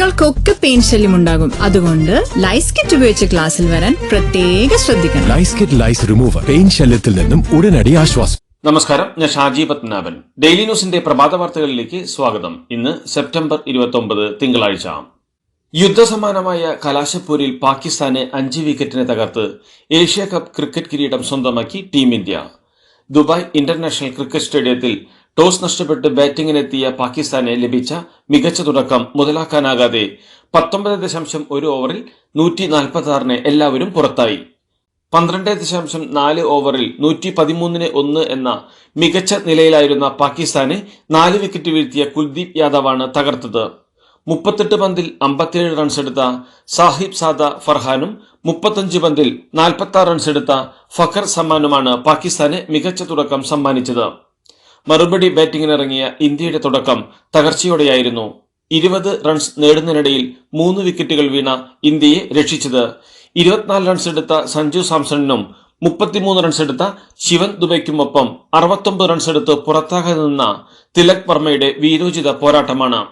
കുട്ടികൾക്കൊക്കെ പെയിൻ ശല്യം ഉണ്ടാകും. അതുകൊണ്ട് ലൈസ് കിറ്റ് ഉപയോഗിച്ച് ക്ലാസ്സിൽ വരാൻ പ്രത്യേക ശ്രദ്ധിക്കണം. Lice kit lice remover pain ശല്യത്തിൽ നിന്നും ഉടനടി ആശ്വാസം. നമസ്കാരം ഞാൻ ഷാജി പത്മനാഭൻ. ഡെയിലി ന്യൂസിന്റെ പ്രഭാത വാർത്തകളിലേക്ക് സ്വാഗതം. ഇന്ന് സെപ്റ്റംബർ ഇരുപത്തി തിങ്കളാഴ്ച. യുദ്ധസമാനമായ കലാശപ്പൂരിൽ പാകിസ്ഥാനെ അഞ്ച് വിക്കറ്റിന് തകർത്ത് ഏഷ്യ കപ്പ് ക്രിക്കറ്റ് കിരീടം സ്വന്തമാക്കി team India. Dubai international cricket സ്റ്റേഡിയത്തിൽ ടോസ് നഷ്ടപ്പെട്ട് ബാറ്റിംഗിനെത്തിയ പാകിസ്ഥാനെ ലഭിച്ച മികച്ച തുടക്കം മുതലാക്കാനാകാതെ പത്തൊമ്പത് ദശാംശം ഒരു ഓവറിൽ നൂറ്റി നാൽപ്പത്തി ആറിന് എല്ലാവരും പുറത്തായി. പന്ത്രണ്ട് ദശാംശം നാല് ഓവറിൽ നൂറ്റി പതിമൂന്നിന് ഒന്ന് എന്ന മികച്ച നിലയിലായിരുന്ന പാകിസ്ഥാനെ നാല് വിക്കറ്റ് വീഴ്ത്തിയ കുൽദീപ് യാദവാണ് തകർത്തത്. മുപ്പത്തെട്ട് പന്തിൽ അമ്പത്തിയേഴ് റൺസ് എടുത്ത സാഹിബ് സാദ ഫർഹാനും മുപ്പത്തഞ്ച് പന്തിൽ നാൽപ്പത്തി ആറ് റൺസ് എടുത്ത ഫഖർ സമ്മാനുമാണ് പാകിസ്ഥാന് മികച്ച തുടക്കം സമ്മാനിച്ചത്. മറുപടി ബാറ്റിംഗിനിറങ്ങിയ ഇന്ത്യയുടെ തുടക്കം തകർച്ചയോടെയായിരുന്നു. ഇരുപത് റൺസ് നേടുന്നതിനിടയിൽ മൂന്ന് വിക്കറ്റുകൾ വീണ ഇന്ത്യയെ രക്ഷിച്ചത്. ഇരുപത്തിനാല് റൺസ് എടുത്ത സഞ്ജു സാംസണിനും മുപ്പത്തിമൂന്ന് റൺസ് എടുത്ത ശിവൻ ദുബൈക്കുമൊപ്പം അറുപത്തൊമ്പത് റൺസ് എടുത്ത് പുറത്താകാതെ നിന്ന തിലക് വർമ്മയുടെ വീരോചിത പോരാട്ടമാണ്.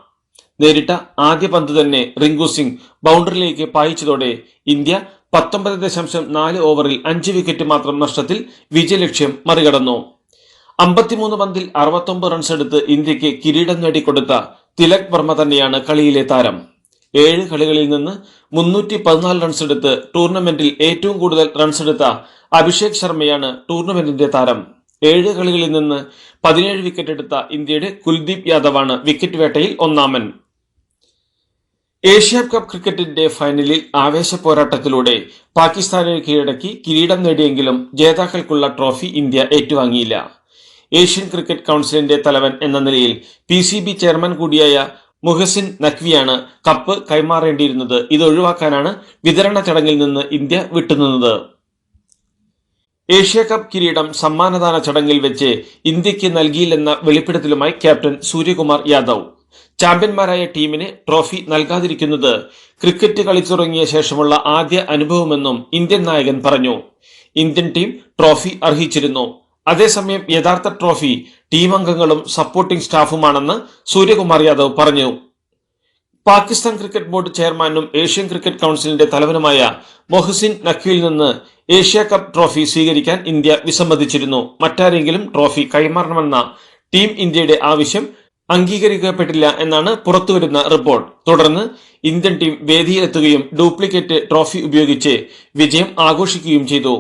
നേരിട്ട ആദ്യ പന്ത് തന്നെ റിങ്കു സിംഗ് ബൗണ്ടറിയിലേക്ക് പായിച്ചതോടെ ഇന്ത്യ പത്തൊമ്പത് ദശാംശം നാല് ഓവറിൽ അഞ്ച് വിക്കറ്റ് മാത്രം നഷ്ടത്തിൽ വിജയലക്ഷ്യം മറികടന്നു. അമ്പത്തിമൂന്ന് പന്തിൽ അറുപത്തൊമ്പത് റൺസ് എടുത്ത് ഇന്ത്യയ്ക്ക് കിരീടം നേടിക്കൊടുത്ത തിലക് വർമ്മ തന്നെയാണ് കളിയിലെ താരം. ഏഴ് കളികളിൽ നിന്ന് മുന്നൂറ്റി പതിനാല് റൺസ് എടുത്ത് ടൂർണമെന്റിൽ ഏറ്റവും കൂടുതൽ റൺസ് എടുത്ത അഭിഷേക് ശർമ്മയാണ് ടൂർണമെന്റിന്റെ താരം. ഏഴ് കളികളിൽ നിന്ന് പതിനേഴ് വിക്കറ്റ് എടുത്ത ഇന്ത്യയുടെ കുൽദീപ് യാദവാണ് വിക്കറ്റ് വേട്ടയിൽ ഒന്നാമൻ. ഏഷ്യ കപ്പ് ക്രിക്കറ്റിന്റെ ഫൈനലിൽ ആവേശ പോരാട്ടത്തിലൂടെ പാകിസ്ഥാനെ കീഴടക്കി കിരീടം നേടിയെങ്കിലും ജേതാക്കൾക്കുള്ള ട്രോഫി ഇന്ത്യ ഏറ്റുവാങ്ങിയില്ല. ഏഷ്യൻ ക്രിക്കറ്റ് കൗൺസിലിന്റെ തലവൻ എന്ന നിലയിൽ പി സി ബി ചെയർമാൻ കൂടിയായ മുഹസിൻ നഖ്വിയാണ് കപ്പ് കൈമാറേണ്ടിയിരുന്നത്. ഇത് ഒഴിവാക്കാനാണ് വിതരണ ചടങ്ങിൽ നിന്ന് ഇന്ത്യ വിട്ടുനിന്നത്. ഏഷ്യ കപ്പ് കിരീടം സമ്മാനദാന ചടങ്ങിൽ വെച്ച് ഇന്ത്യയ്ക്ക് നൽകിയില്ലെന്ന വെളിപ്പെടുത്തലുമായി ക്യാപ്റ്റൻ സൂര്യകുമാർ യാദവ്. ചാമ്പ്യന്മാരായ ടീമിന് ട്രോഫി നൽകാതിരിക്കുന്നത് ക്രിക്കറ്റ് കളിച്ചുറങ്ങിയ ശേഷമുള്ള ആദ്യ അനുഭവമെന്നും ഇന്ത്യൻ നായകൻ പറഞ്ഞു. ഇന്ത്യൻ ടീം ട്രോഫി അർഹിച്ചിരുന്നു. അതേസമയം യഥാർത്ഥ ട്രോഫി ടീം അംഗങ്ങളും സപ്പോർട്ടിംഗ് സ്റ്റാഫുമാണെന്ന് സൂര്യകുമാർ യാദവ് പറഞ്ഞു. പാകിസ്ഥാൻ ക്രിക്കറ്റ് ബോർഡ് ചെയർമാനും ഏഷ്യൻ ക്രിക്കറ്റ് കൗൺസിലിന്റെ തലവനുമായ മൊഹസിൻ നഖ്വിയിൽ നിന്ന് ഏഷ്യ കപ്പ് ട്രോഫി സ്വീകരിക്കാൻ ഇന്ത്യ വിസമ്മതിച്ചിരുന്നു. മറ്റാരെങ്കിലും ട്രോഫി കൈമാറണമെന്ന ടീം ഇന്ത്യയുടെ ആവശ്യം അംഗീകരിക്കപ്പെട്ടില്ല എന്നാണ് പുറത്തുവരുന്ന റിപ്പോർട്ട്. തുടർന്ന് ഇന്ത്യൻ ടീം വേദിയിലെത്തുകയും ഡ്യൂപ്ലിക്കേറ്റ് ട്രോഫി ഉപയോഗിച്ച് വിജയം ആഘോഷിക്കുകയും ചെയ്തു.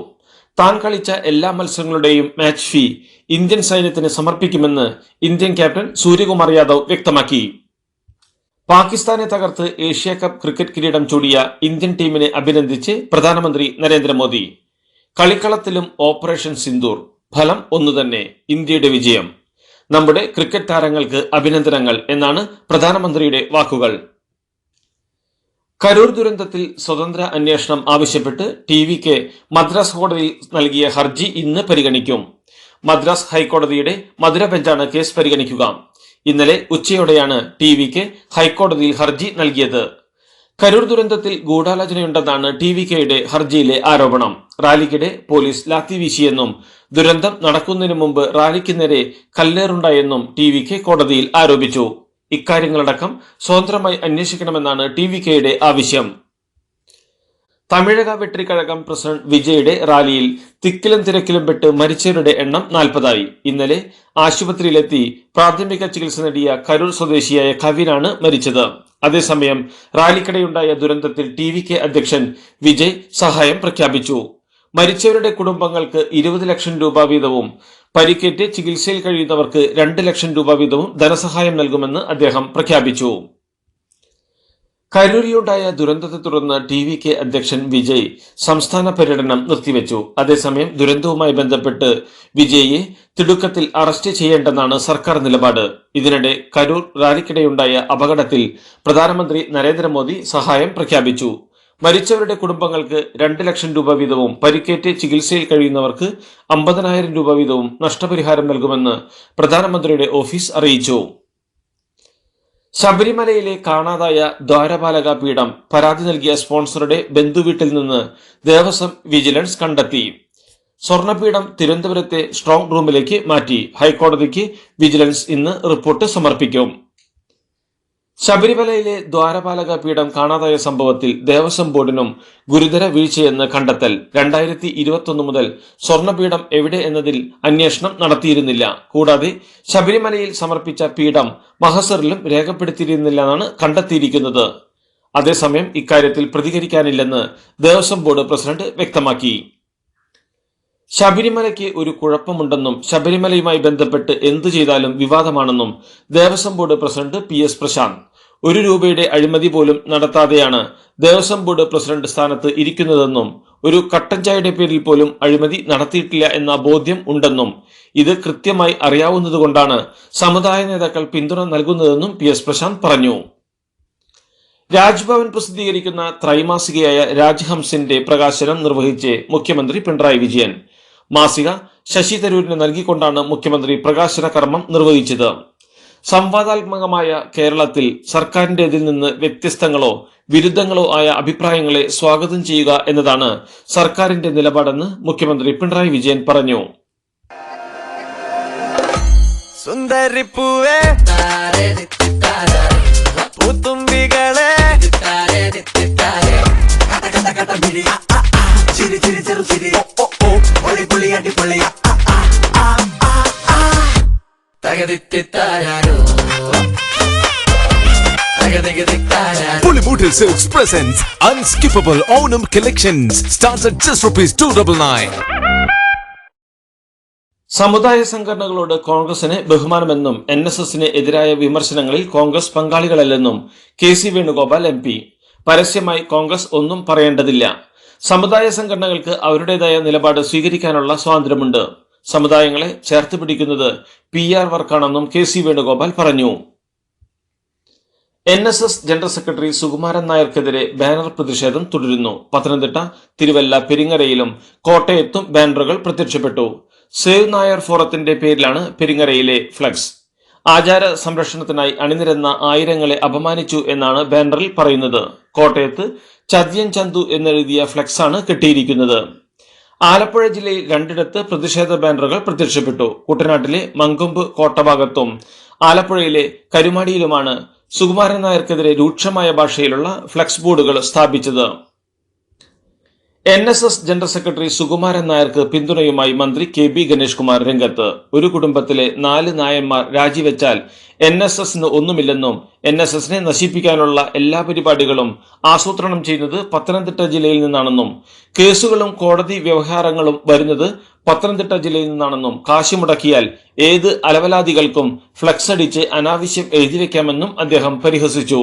താൻ കളിച്ച എല്ലാ മത്സരങ്ങളുടെയും മാച്ച് ഫീ ഇന്ത്യൻ സൈന്യത്തിന് സമർപ്പിക്കുമെന്ന് ഇന്ത്യൻ ക്യാപ്റ്റൻ സൂര്യകുമാർ യാദവ് വ്യക്തമാക്കി. പാകിസ്ഥാനെ തകർത്ത് ഏഷ്യ കപ്പ് ക്രിക്കറ്റ് കിരീടം ചൂടിയ ഇന്ത്യൻ ടീമിനെ അഭിനന്ദിച്ച് പ്രധാനമന്ത്രി നരേന്ദ്രമോദി. കളിക്കളത്തിലും ഓപ്പറേഷൻ സിന്ദൂർ ഫലം ഒന്നുതന്നെ ഇന്ത്യയുടെ വിജയം. നമ്മുടെ ക്രിക്കറ്റ് താരങ്ങൾക്ക് അഭിനന്ദനങ്ങൾ എന്നാണ് പ്രധാനമന്ത്രിയുടെ വാക്കുകൾ. കരൂർ ദുരന്തത്തിൽ സ്വതന്ത്ര അന്വേഷണം ആവശ്യപ്പെട്ട് ടി വിക്ക് മദ്രാസ് കോടതി നൽകിയ ഹർജി ഇന്ന് പരിഗണിക്കും. മദ്രാസ് ഹൈക്കോടതിയുടെ മധുര ബെഞ്ചാണ് കേസ് പരിഗണിക്കുക. ഇന്നലെ ഉച്ചയോടെയാണ് ടി വിക്ക് ഹൈക്കോടതിയിൽ ഹർജി നൽകിയത്. കരൂർ ദുരന്തത്തിൽ ഗൂഢാലോചനയുണ്ടെന്നാണ് ടി വി കെയുടെ ഹർജിയിലെ ആരോപണം. റാലിക്കിടെ പോലീസ് ലാത്തി വീശിയെന്നും ദുരന്തം നടക്കുന്നതിന് മുമ്പ് റാലിക്ക് നേരെ കല്ലേറുണ്ടായെന്നും ടി വി കെ കോടതിയിൽ ആരോപിച്ചു. ഇക്കാര്യങ്ങളടക്കം സ്വതന്ത്രമായി അന്വേഷിക്കണമെന്നാണ് ടി വി കെയുടെ ആവശ്യം. തമിഴക വെട്രിക്കഴകം പ്രസിഡന്റ് വിജയുടെ റാലിയിൽ തിക്കിലും തിരക്കിലും പെട്ട് മരിച്ചവരുടെ എണ്ണം നാൽപ്പതായി. ഇന്നലെ ആശുപത്രിയിലെത്തി പ്രാഥമിക ചികിത്സ നേടിയ കരൂർ സ്വദേശിയായ കവിനാണ് മരിച്ചത്. അതേസമയം റാലിക്കിടെയുണ്ടായ ദുരന്തത്തിൽ ടി വി കെ അധ്യക്ഷൻ വിജയ് സഹായം പ്രഖ്യാപിച്ചു. മരിച്ചവരുടെ കുടുംബങ്ങൾക്ക് ഇരുപത് ലക്ഷം രൂപ വീതവും പരിക്കേറ്റ് ചികിത്സയിൽ കഴിയുന്നവർക്ക് രണ്ട് ലക്ഷം രൂപ വീതവും ധനസഹായം നൽകുമെന്ന് അദ്ദേഹം പ്രഖ്യാപിച്ചു. കരൂരിലുണ്ടായ ദുരന്തത്തെ തുടർന്ന് ടി വി കെ അധ്യക്ഷൻ വിജയ് സംസ്ഥാന പര്യടനം നിർത്തിവെച്ചു. അതേസമയം ദുരന്തവുമായി ബന്ധപ്പെട്ട് വിജയ്യെ തിടുക്കത്തിൽ അറസ്റ്റ് ചെയ്യേണ്ടെന്നാണ് സർക്കാർ നിലപാട്. ഇതിനിടെ കരൂർ റാലിക്കിടെയുണ്ടായ അപകടത്തിൽ പ്രധാനമന്ത്രി നരേന്ദ്രമോദി സഹായം പ്രഖ്യാപിച്ചു. മരിച്ചവരുടെ കുടുംബങ്ങൾക്ക് രണ്ട് ലക്ഷം രൂപ വീതവും പരിക്കേറ്റ് ചികിത്സയിൽ കഴിയുന്നവർക്ക് അമ്പതിനായിരം രൂപ വീതവും നഷ്ടപരിഹാരം നൽകുമെന്ന് പ്രധാനമന്ത്രിയുടെ ഓഫീസ് അറിയിച്ചു. ശബരിമലയിലെ കാണാതായ ദ്വാരപാലക പീഠം പരാതി നൽകിയ സ്പോൺസറുടെ ബന്ധുവീട്ടിൽ നിന്ന് ദേവസ്വം വിജിലൻസ് കണ്ടെത്തി. സ്വർണപീഠം തിരുവനന്തപുരത്തെ സ്ട്രോങ് റൂമിലേക്ക് മാറ്റി. ഹൈക്കോടതിക്ക് വിജിലൻസ് ഇന്ന് റിപ്പോർട്ട് സമർപ്പിക്കും. ശബരിമലയിലെ ദ്വാരപാലക പീഠം കാണാതായ സംഭവത്തിൽ ദേവസ്വം ബോർഡിനും ഗുരുതര വീഴ്ചയെന്ന് കണ്ടെത്തൽ. രണ്ടായിരത്തി ഇരുപത്തൊന്ന് മുതൽ സ്വർണപീഠം എവിടെ എന്നതിൽ അന്വേഷണം നടത്തിയിരുന്നില്ല. കൂടാതെ ശബരിമലയിൽ സമർപ്പിച്ച പീഠം മഹസറിലും രേഖപ്പെടുത്തിയിരുന്നില്ലെന്നാണ് കണ്ടെത്തിയിരിക്കുന്നത്. അതേസമയം ഇക്കാര്യത്തിൽ പ്രതികരിക്കാനില്ലെന്ന് ദേവസ്വം ബോർഡ് പ്രസിഡന്റ് വ്യക്തമാക്കി. ശബരിമലയ്ക്ക് ഒരു കുഴപ്പമുണ്ടെന്നും ശബരിമലയുമായി ബന്ധപ്പെട്ട് എന്തു ചെയ്താലും വിവാദമാണെന്നും Devaswom board president P S Prashanth ഒരു രൂപയുടെ അഴിമതി പോലും നടത്താതെയാണ് ദേവസ്വം ബോർഡ് പ്രസിഡന്റ് സ്ഥാനത്ത് ഇരിക്കുന്നതെന്നും ഒരു കട്ടൻ ചായയുടെ പേരിൽ പോലും അഴിമതി നടത്തിയിട്ടില്ല എന്ന ബോധ്യം ഉണ്ടെന്നും ഇത് കൃത്യമായി അറിയാവുന്നതുകൊണ്ടാണ് സമുദായ നേതാക്കൾ പിന്തുണ നൽകുന്നതെന്നും പി എസ് പ്രശാന്ത് പറഞ്ഞു. രാജ്ഭവൻ പ്രസിദ്ധീകരിക്കുന്ന ത്രൈമാസികയായ രാജ്ഹംസിന്റെ പ്രകാശനം നിർവഹിച്ച് മുഖ്യമന്ത്രി പിണറായി വിജയൻ. മാസിക ശശി തരൂരിന് നൽകിക്കൊണ്ടാണ് മുഖ്യമന്ത്രി പ്രകാശന കർമ്മം നിർവഹിച്ചത്. സംവാദാത്മകമായ കേരളത്തിൽ സർക്കാരിന്റെ ഇതിൽ നിന്ന് വ്യത്യസ്തങ്ങളോ വിരുദ്ധങ്ങളോ ആയ അഭിപ്രായങ്ങളെ സ്വാഗതം ചെയ്യുക എന്നതാണ് സർക്കാരിന്റെ നിലപാടെന്ന് മുഖ്യമന്ത്രി പിണറായി വിജയൻ പറഞ്ഞു സുന്ദരി പൂവേ പൂത്തുമ്പികളെ Pulimutil Silks presents Unskippable Onam Collections. Starts at just rupees 299. സമുദായ സംഘടനകളോട് കോൺഗ്രസിന് ബഹുമാനമെന്നും എൻ എസ് എസിന് എതിരായ വിമർശനങ്ങളിൽ Congress പങ്കാളികളല്ലെന്നും K C Venugopal M P. പരസ്യമായി കോൺഗ്രസ് ഒന്നും പറയേണ്ടതില്ല. സമുദായ സംഘടനകൾക്ക് അവരുടേതായ നിലപാട് സ്വീകരിക്കാനുള്ള സ്വാതന്ത്ര്യമുണ്ട്. സമുദായങ്ങളെ ചേർത്ത് പിടിക്കുന്നത് പി ആർ വർക്കാണെന്നും കെ സി വേണുഗോപാൽ പറഞ്ഞു. N S S general secretary Sukumaran നായർക്കെതിരെ banner പ്രതിഷേധം തുടരുന്നു. പത്തനംതിട്ട തിരുവല്ല പെരിങ്ങരയിലും കോട്ടയത്തും ബാനറുകൾ പ്രത്യക്ഷപ്പെട്ടു. സേവ് നായർ ഫോറത്തിന്റെ പേരിലാണ് പെരിങ്ങരയിലെ ഫ്ലക്സ് ആചാര സംരക്ഷണത്തിനായി അണിനിരന്ന ആയിരങ്ങളെ അപമാനിച്ചു എന്നാണ് ബാനറിൽ പറയുന്നത്. കോട്ടയത്ത് ചതിയൻ ചന്തു എന്നെഴുതിയ ഫ്ലക്സാണ് കെട്ടിയിരിക്കുന്നത്. ആലപ്പുഴ ജില്ലയിൽ രണ്ടിടത്ത് പ്രതിഷേധ ബാനറുകൾ പ്രത്യക്ഷപ്പെട്ടു. കുട്ടനാട്ടിലെ മങ്കൊമ്പ് കോട്ടഭാഗത്തും ആലപ്പുഴയിലെ കരുമാടിയിലുമാണ് സുകുമാരൻ നായർക്കെതിരെ രൂക്ഷമായ ഭാഷയിലുള്ള ഫ്ലക്സ് ബോർഡുകൾ സ്ഥാപിച്ചത്. N S S general secretary Sukumaran നായർക്ക് പിന്തുണയുമായി മന്ത്രി കെ ബി ഗണേഷ് കുമാർ രംഗത്ത്. ഒരു കുടുംബത്തിലെ നാല് നായന്മാർ രാജിവെച്ചാൽ എൻ എസ് എസിന് ഒന്നുമില്ലെന്നും എൻ എസ് എസിനെ നശിപ്പിക്കാനുള്ള എല്ലാ പരിപാടികളും ആസൂത്രണം ചെയ്യുന്നത് പത്തനംതിട്ട ജില്ലയിൽ നിന്നാണെന്നും കേസുകളും കോടതി വ്യവഹാരങ്ങളും വരുന്നത് പത്തനംതിട്ട ജില്ലയിൽ നിന്നാണെന്നും കാശ് മുടക്കിയാൽ ഏത് അലവലാദികൾക്കും ഫ്ലക്സ് അടിച്ച് അനാവശ്യം എഴുതിവെക്കാമെന്നും അദ്ദേഹം പരിഹസിച്ചു.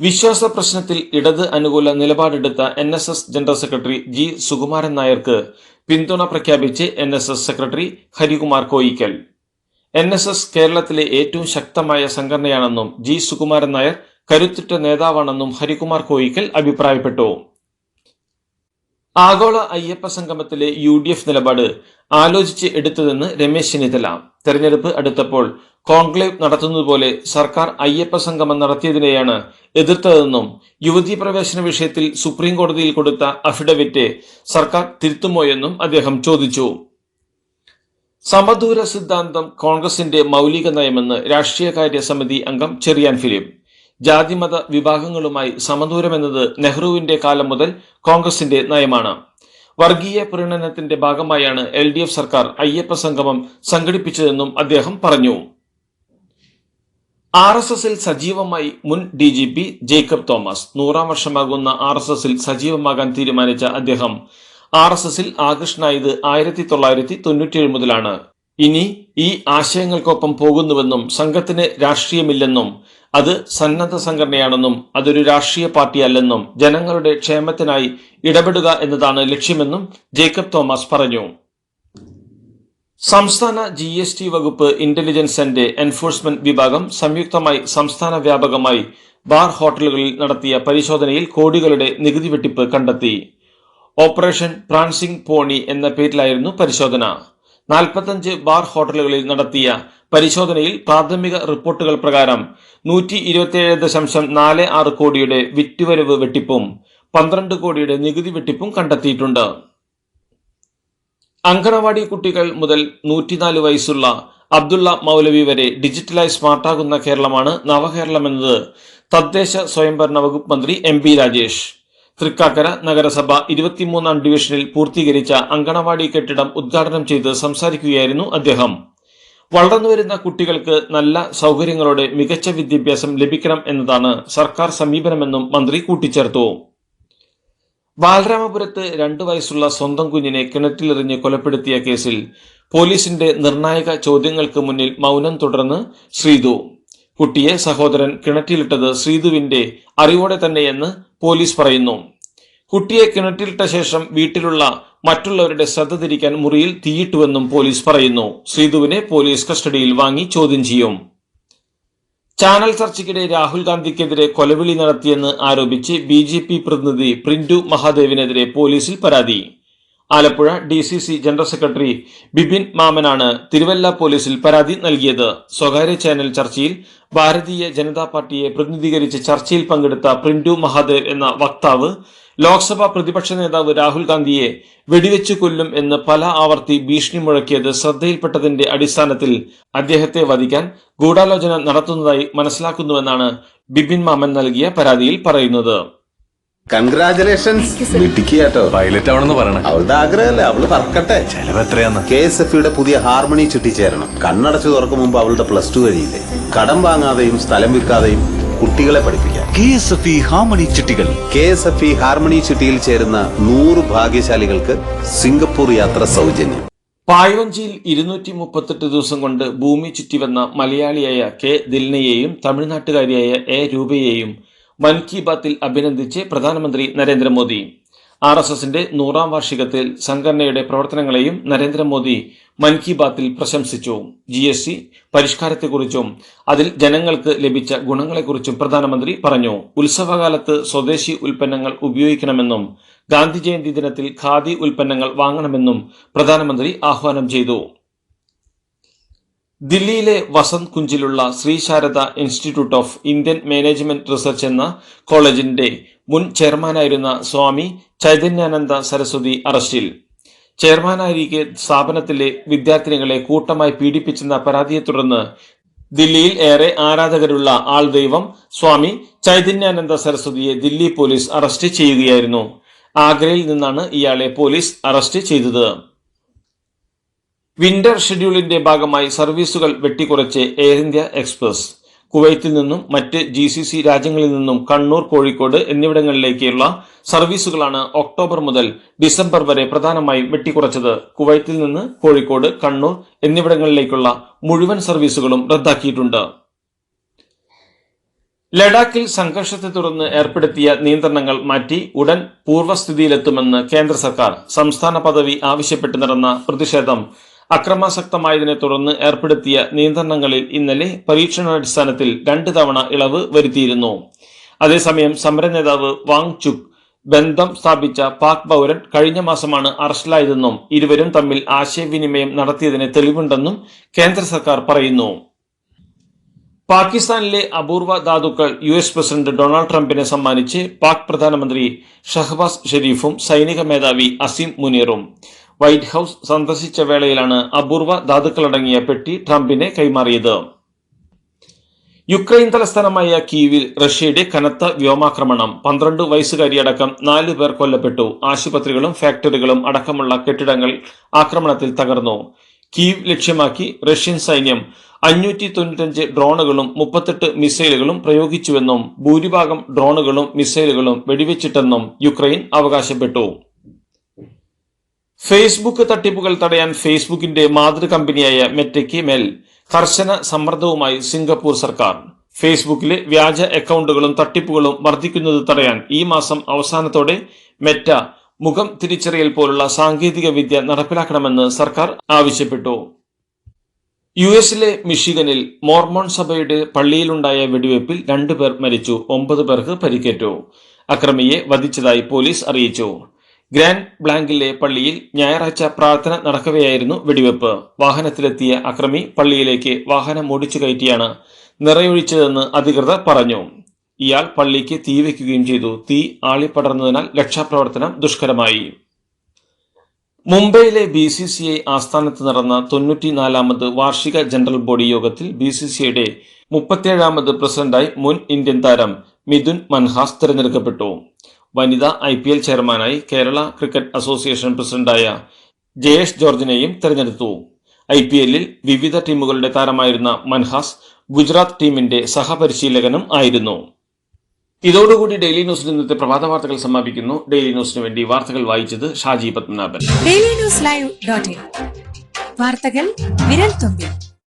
വിശ്വാസ പ്രശ്നത്തിൽ ഇടത് അനുകൂല നിലപാടെടുത്ത N S S general secretary G Sukumaran നായർക്ക് പിന്തുണ പ്രഖ്യാപിച്ച് N S S secretary Harikumar Koickal. N S S കേരളത്തിലെ ഏറ്റവും ശക്തമായ സംഘടനയാണെന്നും ജി സുകുമാരൻ നായർ കരുത്തുറ്റ നേതാവാണെന്നും ഹരികുമാർ കോയിക്കൽ അഭിപ്രായപ്പെട്ടു. ആഗോള അയ്യപ്പ സംഗമത്തിലെ യു ഡി എഫ് നിലപാട് ആലോചിച്ച് എടുത്തതെന്ന് രമേശ് ചെന്നിത്തല. തെരഞ്ഞെടുപ്പ് അടുത്തപ്പോൾ കോൺക്ലേവ് നടത്തുന്നതുപോലെ സർക്കാർ അയ്യപ്പ സംഗമം നടത്തിയതിനെയാണ് എതിർത്തതെന്നും യുവതീ പ്രവേശന വിഷയത്തിൽ സുപ്രീം കോടതിയിൽ കൊടുത്ത അഫിഡവിറ്റ് സർക്കാർ തിരുത്തുമോയെന്നും അദ്ദേഹം ചോദിച്ചു. സമദൂര സിദ്ധാന്തം കോൺഗ്രസിന്റെ മൗലിക നയമെന്ന് രാഷ്ട്രീയകാര്യ സമിതി അംഗം ചെറിയാൻ ഫിലിപ്പ് ജാതിമത വിഭാഗങ്ങളുമായി സമദൂരമെന്നത് നെഹ്റുവിന്റെ കാലം മുതൽ കോൺഗ്രസിന്റെ നയമാണ്. വർഗീയ പ്രീണനത്തിന്റെ ഭാഗമായാണ് എൽ സർക്കാർ അയ്യപ്പ സംഗമം സംഘടിപ്പിച്ചതെന്നും അദ്ദേഹം പറഞ്ഞു. ആർ എസ് എസിൽ സജീവമായി മുൻ D G P Jacob Thomas. നൂറാം വർഷമാകുന്ന ആർ എസ് എസിൽ സജീവമാകാൻ തീരുമാനിച്ച അദ്ദേഹം ആർ എസ് എസിൽ ആകൃഷ്ടനായത് ആയിരത്തി തൊള്ളായിരത്തി തൊണ്ണൂറ്റിയേഴ് മുതലാണ്. ഇനി ഈ ആശയങ്ങൾക്കൊപ്പം പോകുന്നുവെന്നും സംഘത്തിന് രാഷ്ട്രീയമില്ലെന്നും അത് സന്നദ്ധ സംഘടനയാണെന്നും അതൊരു രാഷ്ട്രീയ പാർട്ടിയല്ലെന്നും ജനങ്ങളുടെ ക്ഷേമത്തിനായി ഇടപെടുക എന്നതാണ് ലക്ഷ്യമെന്നും ജേക്കബ് തോമസ് പറഞ്ഞു. സംസ്ഥാന ജി എസ് ടി വകുപ്പ് ഇന്റലിജൻസ് ആൻഡ് എൻഫോഴ്സ്മെന്റ് വിഭാഗം സംയുക്തമായി സംസ്ഥാന വ്യാപകമായി ബാർ ഹോട്ടലുകളിൽ നടത്തിയ പരിശോധനയിൽ കോടികളുടെ നികുതി വെട്ടിപ്പ് കണ്ടെത്തി. ഓപ്പറേഷൻ പ്രാൻസിംഗ് പോണി എന്ന പേരിലായിരുന്നു പരിശോധന. നാൽപ്പത്തഞ്ച് ബാർ ഹോട്ടലുകളിൽ നടത്തിയ പരിശോധനയിൽ പ്രാഥമിക റിപ്പോർട്ടുകൾ പ്രകാരം നൂറ്റി ഇരുപത്തിയേഴ് ദശാംശം നാല് ആറ് കോടിയുടെ വിറ്റുവരവ് വെട്ടിപ്പും പന്ത്രണ്ട് കോടിയുടെ നികുതി വെട്ടിപ്പും കണ്ടെത്തിയിട്ടുണ്ട്. അങ്കണവാടി കുട്ടികൾ മുതൽ നൂറ്റിനാല് വയസ്സുള്ള അബ്ദുള്ള മൗലവി വരെ ഡിജിറ്റലായി സ്മാർട്ടാകുന്ന കേരളമാണ് നവകേരളം എന്നത്. തദ്ദേശ സ്വയംഭരണ വകുപ്പ് മന്ത്രി എം പി രാജേഷ്. തൃക്കാക്കര നഗരസഭ ഇരുപത്തിമൂന്നാം ഡിവിഷനിൽ പൂർത്തീകരിച്ച അങ്കണവാടി കെട്ടിടം ഉദ്ഘാടനം ചെയ്ത് സംസാരിക്കുകയായിരുന്നു അദ്ദേഹം. വളർന്നുവരുന്ന കുട്ടികൾക്ക് നല്ല സൗകര്യങ്ങളോടെ മികച്ച വിദ്യാഭ്യാസം ലഭിക്കണം എന്നതാണ് സർക്കാർ സമീപനമെന്നും മന്ത്രി കൂട്ടിച്ചേർത്തു. ബാലരാമപുരത്ത് രണ്ടു വയസ്സുള്ള സ്വന്തം കുഞ്ഞിനെ കിണറ്റിലെറിഞ്ഞ് കൊലപ്പെടുത്തിയ കേസിൽ പോലീസിന്റെ നിർണായക ചോദ്യങ്ങൾക്ക് മുന്നിൽ മൗനം തുടർന്ന് ശ്രീതു. കുട്ടിയെ സഹോദരൻ കിണറ്റിലിട്ടത് ശ്രീതുവിന്റെ അറിവോടെ തന്നെയെന്ന് പോലീസ് പറയുന്നു. കുട്ടിയെ കിണറ്റിലിട്ട ശേഷം വീട്ടിലുള്ള മറ്റുള്ളവരുടെ ശ്രദ്ധ തിരിക്കാൻ മുറിയിൽ തീയിട്ടുവെന്നും പോലീസ് പറയുന്നു. ശ്രീതുവിനെ പോലീസ് കസ്റ്റഡിയിൽ വാങ്ങി ചോദ്യം ചെയ്യും. ചാനൽ ചർച്ചയ്ക്കിടെ രാഹുൽ ഗാന്ധിക്കെതിരെ കൊലവിളി നടത്തിയെന്ന് ആരോപിച്ച് ബി ജെ പി പ്രതിനിധി പ്രിന്റു മഹാദേവിനെതിരെ പോലീസിൽ പരാതി. Alappuzha D C C general secretary Bipin മാമനാണ് Thiruvalla പോലീസിൽ പരാതി നൽകിയത്. സ്വകാര്യ ചാനൽ ചർച്ചയിൽ ഭാരതീയ ജനതാ പാർട്ടിയെ പ്രതിനിധീകരിച്ച് ചർച്ചയിൽ പങ്കെടുത്ത പ്രിന്റു മഹാദേവ് എന്ന വക്താവ് ലോക്സഭാ പ്രതിപക്ഷ നേതാവ് രാഹുൽ ഗാന്ധിയെ വെടിവെച്ചു കൊല്ലും എന്ന് പല ആവർത്തി ഭീഷണി മുഴക്കിയത് ശ്രദ്ധയിൽപ്പെട്ടതിന്റെ അടിസ്ഥാനത്തിൽ അദ്ദേഹത്തെ വധിക്കാൻ ഗൂഢാലോചന നടത്തുന്നതായി മനസ്സിലാക്കുന്നുവെന്നാണ് ബിപിൻ മാമൻ നൽകിയ പരാതിയിൽ പറയുന്നത്. കൺഗ്രാചുലേഷൻസ് മിടുക്കിയാട്ടോ. പൈലറ്റ് ആവണമെന്ന് പറയണേ. അവളുടെ ആഗ്രഹമല്ലേ? അവൾ പറക്കട്ടെ. ചെലവ് എത്രയാന്ന്? കെ എസ് എഫ് യുടെ പുതിയ ഹാർമണി ചുറ്റി ചേരണം. കണ്ണടച്ചു തുറക്കും മുമ്പ് അവളുടെ പ്ലസ് ടു കഴിയില്ലേ? കടം വാങ്ങാതെയും സ്ഥലം വിൽക്കാതെയും കുട്ടികളെ പഠിപ്പിക്കാം. K S F E harmony ചിട്ടികൾ. K S F E harmony ചിട്ടിയിൽ ചേരുന്ന നൂറ് ഭാഗ്യശാലികൾക്ക് സിംഗപ്പൂർ യാത്ര സൗജന്യം. പായോഞ്ചിയിൽ ഇരുന്നൂറ്റി മുപ്പത്തെട്ട് ദിവസം കൊണ്ട് ഭൂമി ചുറ്റിവന്ന മലയാളിയായ കെ ദിൽനയെയും തമിഴ്നാട്ടുകാരിയായ എ രൂപയെയും മൻ കി ബാത്തിൽ അഭിനന്ദിച്ച് പ്രധാനമന്ത്രി നരേന്ദ്രമോദി. ആർ എസ് എസിന്റെ നൂറാം വാർഷികത്തിൽ സംഘടനയുടെ പ്രവർത്തനങ്ങളെയും നരേന്ദ്രമോദി മൻ കി ബാത്തിൽ പ്രശംസിച്ചു. ജി എസ് ടി പരിഷ്കാരത്തെക്കുറിച്ചും അതിൽ ജനങ്ങൾക്ക് ലഭിച്ച ഗുണങ്ങളെക്കുറിച്ചും പ്രധാനമന്ത്രി പറഞ്ഞു. ഉത്സവകാലത്ത് സ്വദേശി ഉൽപ്പന്നങ്ങൾ ഉപയോഗിക്കണമെന്നും ഗാന്ധി ജയന്തി ദിനത്തിൽ ഖാദി ഉൽപ്പന്നങ്ങൾ വാങ്ങണമെന്നും പ്രധാനമന്ത്രി ആഹ്വാനം ചെയ്തു. ദില്ലിയിലെ Vasant കുഞ്ചിലുള്ള Shri Sharada institute of Indian management research എന്ന കോളേജിന്റെ മുൻ ചെയർമാനായിരുന്ന സ്വാമി ചൈതന്യാനന്ദ സരസ്വതി അറസ്റ്റിൽ. ചെയർമാനായിരിക്കെ സ്ഥാപനത്തിലെ വിദ്യാർത്ഥിനികളെ കൂട്ടമായി പീഡിപ്പിച്ചെന്ന പരാതിയെ തുടർന്ന് ദില്ലിയിൽ ഏറെ ആരാധകരുള്ള ആൾ ദൈവം സ്വാമി ചൈതന്യാനന്ദ സരസ്വതിയെ ദില്ലി പോലീസ് അറസ്റ്റ് ചെയ്യുകയായിരുന്നു. ആഗ്രയിൽ നിന്നാണ് ഇയാളെ പോലീസ് അറസ്റ്റ് ചെയ്തത്. വിന്റർ ഷെഡ്യൂളിന്റെ ഭാഗമായി സർവീസുകൾ വെട്ടിക്കുറച്ച് എയർ ഇന്ത്യ എക്സ്പ്രസ് കുവൈത്തിൽ നിന്നും മറ്റ് ജി സി സി രാജ്യങ്ങളിൽ നിന്നും കണ്ണൂർ കോഴിക്കോട് എന്നിവിടങ്ങളിലേക്കുള്ള സർവീസുകളാണ് ഒക്ടോബർ മുതൽ ഡിസംബർ വരെ പ്രധാനമായും വെട്ടിക്കുറച്ചത്. കുവൈത്തിൽ നിന്ന് കോഴിക്കോട് കണ്ണൂർ എന്നിവിടങ്ങളിലേക്കുള്ള മുഴുവൻ സർവീസുകളും റദ്ദാക്കിയിട്ടുണ്ട്. ലഡാക്കിൽ സംഘർഷത്തെ തുടർന്ന് ഏർപ്പെടുത്തിയ നിയന്ത്രണങ്ങൾ മാറ്റി ഉടൻ പൂർവസ്ഥിതിയിലെത്തുമെന്ന് കേന്ദ്ര സർക്കാർ. സംസ്ഥാന പദവി ആവശ്യപ്പെട്ട് നടന്ന പ്രതിഷേധം അക്രമാസക്തമായതിനെ തുടർന്ന് ഏർപ്പെടുത്തിയ നിയന്ത്രണങ്ങളിൽ ഇന്നലെ പരീക്ഷണാടിസ്ഥാനത്തിൽ രണ്ട് തവണ ഇളവ് വരുത്തിയിരുന്നു. അതേസമയം സമരനേതാവ് വാങ് ചുക് ബന്ധം സ്ഥാപിച്ച പാക് പൗരൻ കഴിഞ്ഞ മാസമാണ് അറസ്റ്റിലായതെന്നും ഇരുവരും തമ്മിൽ ആശയവിനിമയം നടത്തിയതിന് തെളിവുണ്ടെന്നും കേന്ദ്ര സർക്കാർ പറയുന്നു. പാകിസ്ഥാനിലെ അപൂർവ ധാതുക്കൾ യു എസ് പ്രസിഡന്റ് ഡൊണാൾഡ് ട്രംപിനെ സമ്മാനിച്ച് പാക് പ്രധാനമന്ത്രി ഷഹബാസ് ഷെരീഫും സൈനിക മേധാവി അസീം മുനീറും. വൈറ്റ് ഹൌസ് സന്ദർശിച്ച വേളയിലാണ് അപൂർവ ധാതുക്കളടങ്ങിയ പെട്ടി ട്രംപിനെ കൈമാറിയത്. യുക്രൈൻ തലസ്ഥാനമായ കീവിൽ റഷ്യയുടെ കനത്ത വ്യോമാക്രമണം. പന്ത്രണ്ട് വയസ്സുകാരിയടക്കം നാല് പേർ കൊല്ലപ്പെട്ടു. ആശുപത്രികളും ഫാക്ടറികളും അടക്കമുള്ള കെട്ടിടങ്ങൾ ആക്രമണത്തിൽ തകർന്നു. കീവ് ലക്ഷ്യമാക്കി റഷ്യൻ സൈന്യം അഞ്ഞൂറ്റി തൊണ്ണൂറ്റഞ്ച് ഡ്രോണുകളും മുപ്പത്തെട്ട് മിസൈലുകളും പ്രയോഗിച്ചുവെന്നും ഭൂരിഭാഗം ഡ്രോണുകളും മിസൈലുകളും വെടിവെച്ചിട്ടെന്നും യുക്രൈൻ അവകാശപ്പെട്ടു. ഫേസ്ബുക്ക് തട്ടിപ്പുകൾ തടയാൻ ഫേസ്ബുക്കിന്റെ മാതൃ കമ്പനിയായ മെറ്റയ്ക്ക് മേൽ കർശന സമ്മർദ്ദവുമായി സിംഗപ്പൂർ സർക്കാർ. ഫേസ്ബുക്കിലെ വ്യാജ അക്കൗണ്ടുകളും തട്ടിപ്പുകളും വർദ്ധിക്കുന്നത് തടയാൻ ഈ മാസം അവസാനത്തോടെ മെറ്റ മുഖം തിരിച്ചറിയൽ പോലുള്ള സാങ്കേതിക വിദ്യ നടപ്പിലാക്കണമെന്ന് സർക്കാർ ആവശ്യപ്പെട്ടു. യു എസിലെ മിഷിഗനിൽ മോർമോൺ സഭയുടെ പള്ളിയിലുണ്ടായ വെടിവയ്പിൽ രണ്ടുപേർ മരിച്ചു ഒമ്പത് പേർക്ക് പരിക്കേറ്റു. അക്രമിയെ വധിച്ചതായി പോലീസ് അറിയിച്ചു. ഗ്രാൻഡ് ബ്ലാങ്കിലെ പള്ളിയിൽ ഞായറാഴ്ച പ്രാർത്ഥന നടക്കവെയായിരുന്നു വെടിവെപ്പ്. വാഹനത്തിലെത്തിയ അക്രമി പള്ളിയിലേക്ക് വാഹനം ഓടിച്ചു കയറ്റിയാണ് നിറയൊഴിച്ചതെന്ന് അധികൃതർ പറഞ്ഞു. ഇയാൾ പള്ളിക്ക് തീ വയ്ക്കുകയും ചെയ്തു. തീ ആളിപ്പടർന്നതിനാൽ രക്ഷാപ്രവർത്തനം ദുഷ്കരമായി. മുംബൈയിലെ ബി സി സി ഐ ആസ്ഥാനത്ത് നടന്ന തൊണ്ണൂറ്റിനാലാമത് വാർഷിക ജനറൽ ബോഡി യോഗത്തിൽ ബി സി സി ഐയുടെ മുപ്പത്തിയേഴാമത് പ്രസിഡന്റായി മുൻ ഇന്ത്യൻ താരം മിഥുൻ മൻഹാസ് തിരഞ്ഞെടുക്കപ്പെട്ടു. വനിതാ ഐ പി എൽ ചെയർമാനായി കേരള ക്രിക്കറ്റ് അസോസിയേഷൻ പ്രസിഡന്റായ ജയേഷ് ജോർജിനെയും തെരഞ്ഞെടുത്തു. ഐ പി എല്ലിൽ വിവിധ ടീമുകളുടെ താരമായിരുന്ന മൻഹാസ് ഗുജറാത്ത് ടീമിന്റെ സഹപരിശീലകനും ആയിരുന്നു. ഇതോടുകൂടി ഡെയിലി ന്യൂസിൽ ഇന്നത്തെ പ്രഭാത വാർത്തകൾ സമാപിക്കുന്നു. ഡെയിലി ന്യൂസിന് വേണ്ടി വാർത്തകൾ വായിച്ചത് Shaji Padmanabhan. Daily news live dot വാർത്തകൾ വിരൽ തുമ്പിൽ.